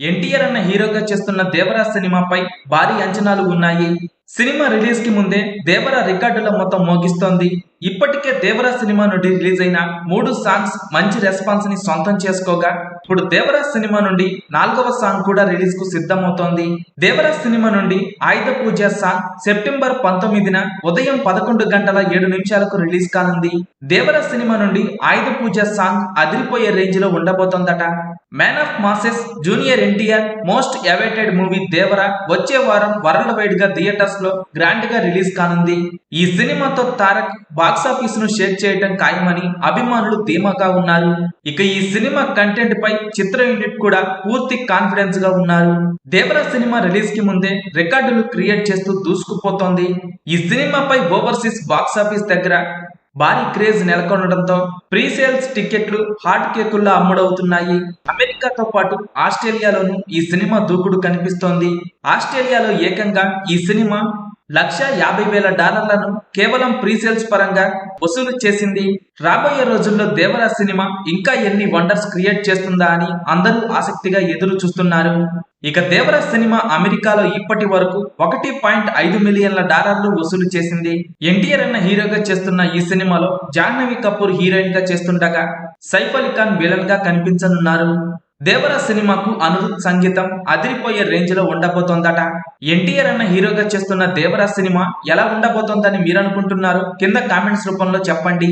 ఎన్టీఆర్ అన్న హీరోగా చేస్తున్న దేవరా సినిమాపై భారీ అంచనాలు ఉన్నాయి. సినిమా రిలీజ్కి ముందే దేవరా రికార్డుల మొత్తం మోగిస్తోంది. ఇప్పటికే దేవరా సినిమా నుండి రిలీజ్ అయిన మూడు సాంగ్స్ మంచి రెస్పాన్స్ని సొంతం చేసుకోగా ఇప్పుడు దేవరాజ్ సినిమా నుండి నాలుగవ సాంగ్ కూడా రిలీజ్కు సిద్ధమవుతోంది. దేవరాజ్ సినిమా నుండి ఆయుధ పూజ సాంగ్ సెప్టెంబర్ పంతొమ్మిదిన ఉదయం పదకొండు గంటల ఏడు నిమిషాలకు రిలీజ్ కానుంది. దేవరాజ్ సినిమా నుండి ఆయుధ పూజ సాంగ్ అదిరిపోయే రేంజ్లో ఉండబోతోందట. Man of masses junior NTR most awaited movie Devara వచ్చే వారం వరల్డ్ వైడ్గా థియేటర్స్లో గ్రాండ్గా రిలీజ్ కానుంది. ఈ సినిమాతో తారక్ బాక్సాఫీస్ను షేక్ చేయడం ఖాయమని అభిమానులు ధీమాగా ఉన్నారు. ఇక ఈ సినిమా కంటెంట్ పై చిత్ర యూనిట్ కూడా పూర్తి కాన్ఫిడెన్స్గా ఉన్నారు. దేవరా సినిమా రిలీజ్కి ముందే రికార్డులు క్రియేట్ చేస్తూ దూసుకుపోతోంది. ఈ సినిమాపై ఓవర్సీస్ బాక్సాఫీస్ దగ్గర భారీ క్రేజ్ నెలకొనడంతో ప్రీ సేల్స్ టికెట్లు హాట్ కేకుల్లో అమ్ముడవుతున్నాయి. అమెరికాతో పాటు ఆస్ట్రేలియాలోనూ ఈ సినిమా దూకుడు కనిపిస్తోంది. ఆస్ట్రేలియాలో ఏకంగా ఈ సినిమా లక్ష యాభై వేల డాలర్లను కేవలం ప్రీసేల్స్ పరంగా వసూలు చేసింది. రాబోయే రోజుల్లో దేవరా సినిమా ఇంకా ఎన్ని వండర్స్ క్రియేట్ చేస్తుందా అని అందరూ ఆసక్తిగా ఎదురు చూస్తున్నారు. ఇక దేవరా సినిమా అమెరికాలో ఇప్పటి వరకు ఒకటి పాయింట్ ఐదు మిలియన్ల డాలర్లు వసూలు చేసింది. ఎన్టీఆర్ అన్న హీరోగా చేస్తున్న ఈ సినిమాలో జాహ్నవి కపూర్ హీరోయిన్గా చేస్తుండగా సైఫ్ అలీ ఖాన్ విలన్గా కనిపించనున్నారు. దేవర సినిమాకు అనురుద్ సంగీతం అదిరిపోయే రేంజ్లో ఉండబోతోందట. ఎన్టీఆర్ అన్న హీరోగా చేస్తున్న దేవరా సినిమా ఎలా ఉండబోతోందని మీరు అనుకుంటున్నారు కింద కామెంట్స్ రూపంలో చెప్పండి.